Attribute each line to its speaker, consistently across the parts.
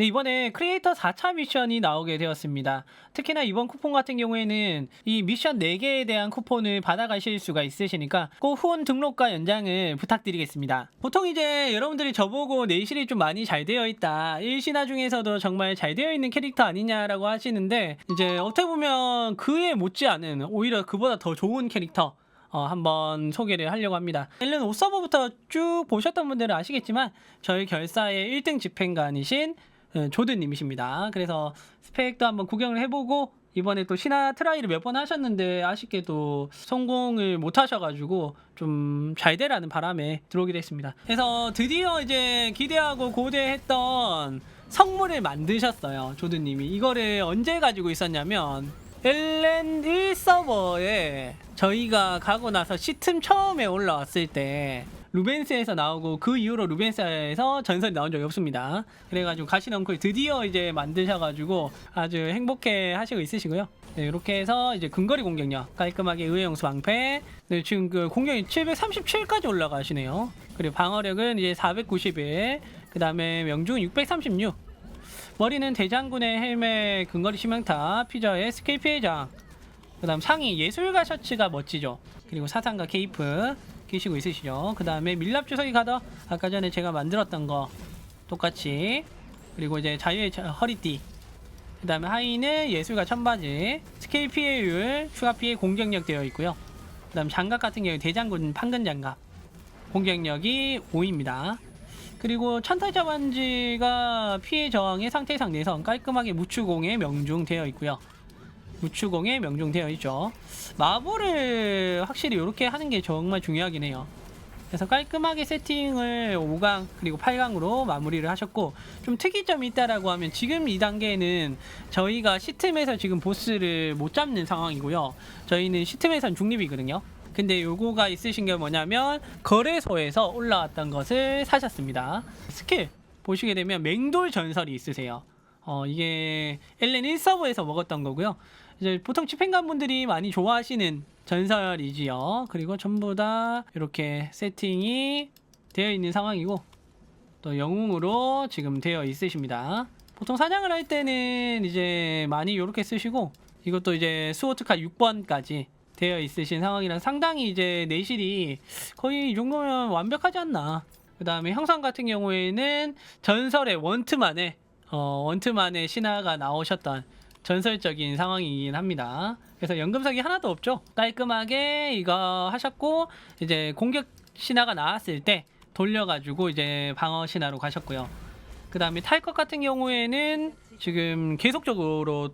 Speaker 1: 네, 이번에 크리에이터 4차 미션이 나오게 되었습니다. 특히나 이번 쿠폰 같은 경우에는 이 미션 4개에 대한 쿠폰을 받아가실 수가 있으시니까 꼭 후원 등록과 연장을 부탁드리겠습니다. 보통 이제 여러분들이 저보고 내실이 좀 많이 잘 되어 있다. 1신화 중에서도 정말 잘 되어 있는 캐릭터 아니냐라고 하시는데 이제 어떻게 보면 그에 못지않은 오히려 그보다 더 좋은 캐릭터 어, 한번 소개를 하려고 합니다. 일른 5서버부터 쭉 보셨던 분들은 아시겠지만 저희 결사의 1등 집행관이신 어, 조드님이십니다. 그래서 스펙도 한번 구경을 해보고 이번에 또 신화 트라이를 몇 번 하셨는데 아쉽게도 성공을 못 하셔가지고 좀 잘 되라는 바람에 들어오게 됐습니다. 그래서 드디어 이제 기대하고 고대했던 성물을 만드셨어요. 조드님이 이거를 언제 가지고 있었냐면 엘렌 1서버에 저희가 가고 나서 시틈 처음에 올라왔을 때 루벤스에서 나오고 그 이후로 루벤스에서 전설이 나온 적이 없습니다. 그래가지고 가시넘클 드디어 이제 만드셔가지고 아주 행복해 하시고 있으시고요. 네, 이렇게 해서 이제 근거리 공격력 깔끔하게 의외용수 방패 네, 지금 그 공격이 737까지 올라가시네요. 그리고 방어력은 이제 491, 그 다음에 명중 636. 머리는 대장군의 헬멧 근거리 치명타, 피저의 스킬 피해장, 그 다음 상의 예술가 셔츠가 멋지죠. 그리고 사상가 케이프 끼시고 있으시죠. 그 다음에 밀랍 주석이 가더 아까 전에 제가 만들었던 거 똑같이 그리고 이제 자유의 자- 허리띠 그 다음에 하의는 예술가 청바지 스케일 피해율 추가 피해 공격력 되어 있고요. 그 다음 장갑 같은 경우 대장군 판근 장갑 공격력이 5입니다. 그리고 천탈자 반지가 피해 저항의 상태상 내선 깔끔하게 무추공에 명중되어 있고요. 무추공에 명중되어 있죠. 마블을 확실히 이렇게 하는 게 정말 중요하긴 해요. 그래서 깔끔하게 세팅을 5강 그리고 8강으로 마무리를 하셨고 좀 특이점이 있다라고 하면 지금 이 단계는 저희가 시틈에서 지금 보스를 못 잡는 상황이고요. 저희는 시틈에선 중립이거든요. 근데 요거가 있으신 게 뭐냐면 거래소에서 올라왔던 것을 사셨습니다. 스킬 보시게 되면 맹돌 전설이 있으세요. 어, 이게 엘렌 1서버에서 먹었던 거고요. 이제 보통 집행관 분들이 많이 좋아하시는 전설이지요. 그리고 전부 다 이렇게 세팅이 되어 있는 상황이고 또 영웅으로 지금 되어 있으십니다. 보통 사냥을 할 때는 이제 많이 이렇게 쓰시고 이것도 이제 수호특화 6번까지 되어 있으신 상황이라 상당히 이제 내실이 거의 이 정도면 완벽하지 않나. 그 다음에 형상 같은 경우에는 전설의 원트만의 어, 원트만의 신화가 나오셨던 전설적인 상황이긴 합니다. 그래서 연금석이 하나도 없죠. 깔끔하게 이거 하셨고 이제 공격 신화가 나왔을 때 돌려가지고 이제 방어 신화로 가셨고요. 그 다음에 탈것 같은 경우에는 지금 계속적으로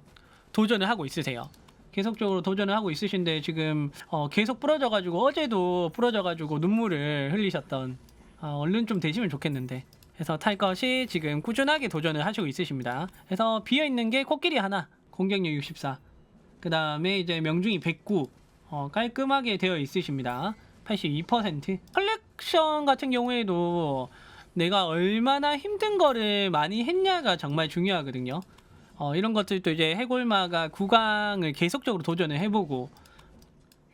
Speaker 1: 도전을 하고 있으세요. 계속적으로 도전을 하고 있으신데 지금 어, 계속 부러져가지고 어제도 부러져가지고 눈물을 흘리셨던 아, 얼른 좀 되시면 좋겠는데 그래서 탈 것이 지금 꾸준하게 도전을 하시고 있으십니다. 그래서 비어 있는 게 코끼리 하나, 공격력 64. 그 다음에 이제 명중이 109. 어, 깔끔하게 되어 있으십니다. 82%. 컬렉션 같은 경우에도 내가 얼마나 힘든 거를 많이 했냐가 정말 중요하거든요. 어, 이런 것들도 이제 해골마가 구강을 계속적으로 도전을 해보고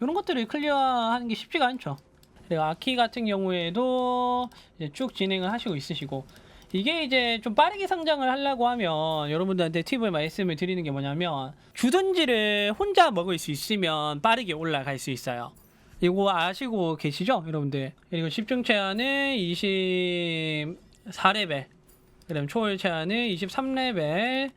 Speaker 1: 이런 것들을 클리어하는 게 쉽지가 않죠. 아키 같은 경우에도 쭉 진행을 하시고 있으시고 이게 이제 좀 빠르게 성장을 하려고 하면 여러분들한테 팁을 말씀을 드리는 게 뭐냐면 주둔지를 혼자 먹을 수 있으면 빠르게 올라갈 수 있어요. 이거 아시고 계시죠, 여러분들? 그리고 집중 체한은 24레벨, 그 다음 초월 체한은 23레벨,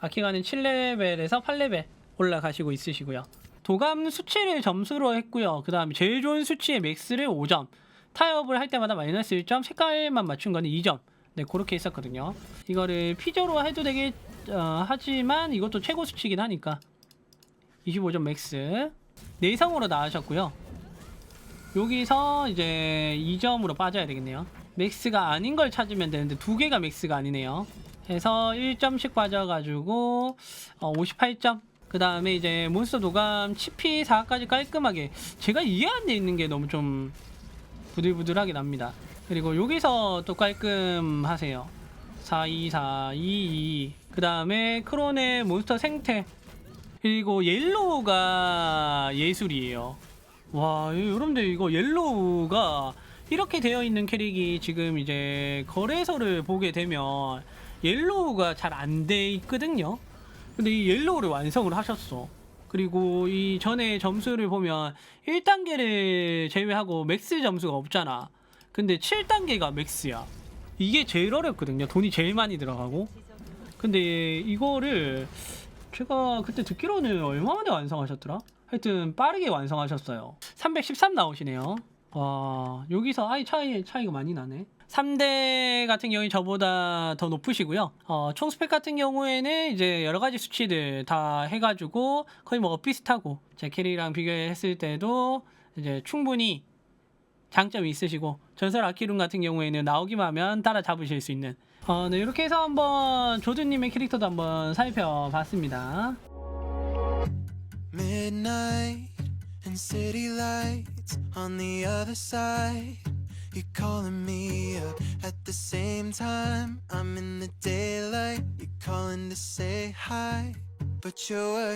Speaker 1: 아키가는 7레벨에서 8레벨 올라가시고 있으시고요. 도감 수치를 점수로 했고요. 그 다음에 제일 좋은 수치의 맥스를 5점. 타협을 할 때마다 마이너스 1점, 색깔만 맞춘 거는 2점. 네, 그렇게 했었거든요. 이거를 피저로 해도 되겠, 어, 하지만 이것도 최고 수치긴 하니까. 25점 맥스. 내성으로 나가셨고요. 여기서 이제 2점으로 빠져야 되겠네요. 맥스가 아닌 걸 찾으면 되는데 두 개가 맥스가 아니네요. 해서 1점씩 빠져가지고 어, 58점. 그 다음에 이제 몬스터 도감 치피 4까지 깔끔하게 제가 이해 안 돼 있는 게 너무 좀 부들부들하게 납니다. 그리고 여기서 또 깔끔하세요. 4, 2, 4, 2, 2. 그 다음에 크론의 몬스터 생태. 그리고 옐로우가 예술이에요. 와, 이- 여러분들 이거 옐로우가 이렇게 되어 있는 캐릭이 지금 이제 거래소를 보게 되면 옐로우가 잘 안 돼 있거든요. 근데 이 옐로우를 완성을 하셨어. 그리고 이 전에 점수를 보면 1단계를 제외하고 맥스 점수가 없잖아. 근데 7단계가 맥스야. 이게 제일 어렵거든요. 돈이 제일 많이 들어가고. 근데 이거를 제가 그때 듣기로는 얼마 만에 완성하셨더라? 하여튼 빠르게 완성하셨어요. 313 나오시네요. 와, 여기서 아이 차이 차이가 많이 나네. 3대 같은 경우에 저보다 더 높으시고요. 어, 총 스펙 같은 경우에는 이제 여러 가지 수치들 다 해가지고 거의 뭐 비슷하고 제 캐리랑 비교했을 때도 이제 충분히 장점이 있으시고 전설 아키룬 같은 경우에는 나오기만 하면 따라잡으실 수 있는 어, 네, 이렇게 해서 한번 조드님의 캐릭터도 한번 살펴봤습니다.
Speaker 2: Midnight and city lights on the other side. You're calling me up at the same time. I'm in the daylight. You're calling to say hi, but you're